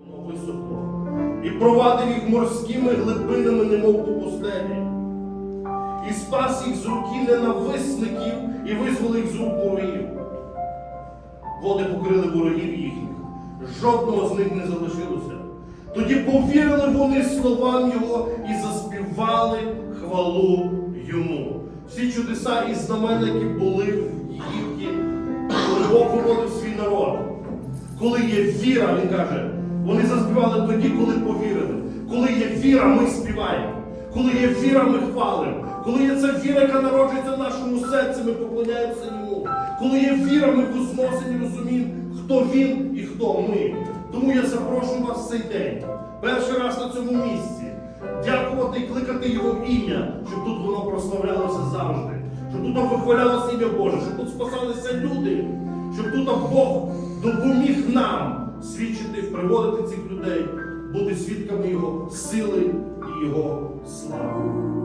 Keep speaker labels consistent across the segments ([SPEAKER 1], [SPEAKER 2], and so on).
[SPEAKER 1] Висохло і провадив їх морськими глибинами, немов по пустелі. І спас їх з руки ненависників і визволив їх з рук ворогів. Води покрили ворогів їхніх, жодного з них не залишилося. Тоді повірили вони словам Його і заспівали хвалу йому. Всі чудеса і знамення, які були в Єгипті, коли Бог виводив свій народ. Коли є віра, він каже, заспівали тоді, коли повірили. Коли є віра, ми співаємо. Коли є віра, ми хвалимо. Коли є ця віра, яка народжується в нашому серці, ми поклоняємося йому. Коли є віра, ми возносимо і розуміємо, хто він і хто ми. Тому я запрошую вас в цей день, перший раз на цьому місці, дякувати і кликати його ім'я, щоб тут воно прославлялося завжди, щоб тут вихвалялося ім'я Боже, щоб тут спасалися люди, щоб тут Бог допоміг нам свідчити, приводити цих людей, бути свідками Його сили і Його слави.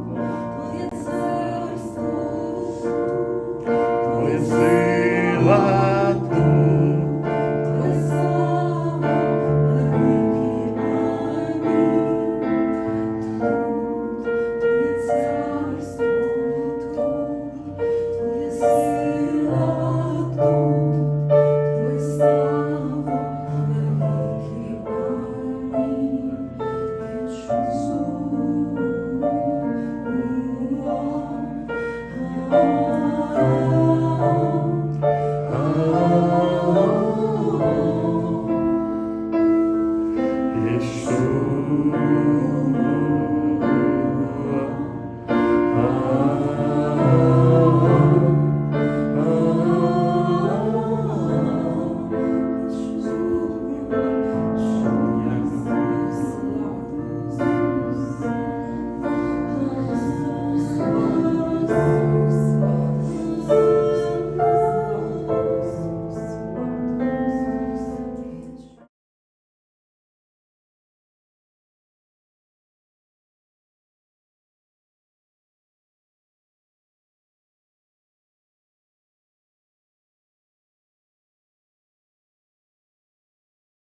[SPEAKER 1] Yeshua.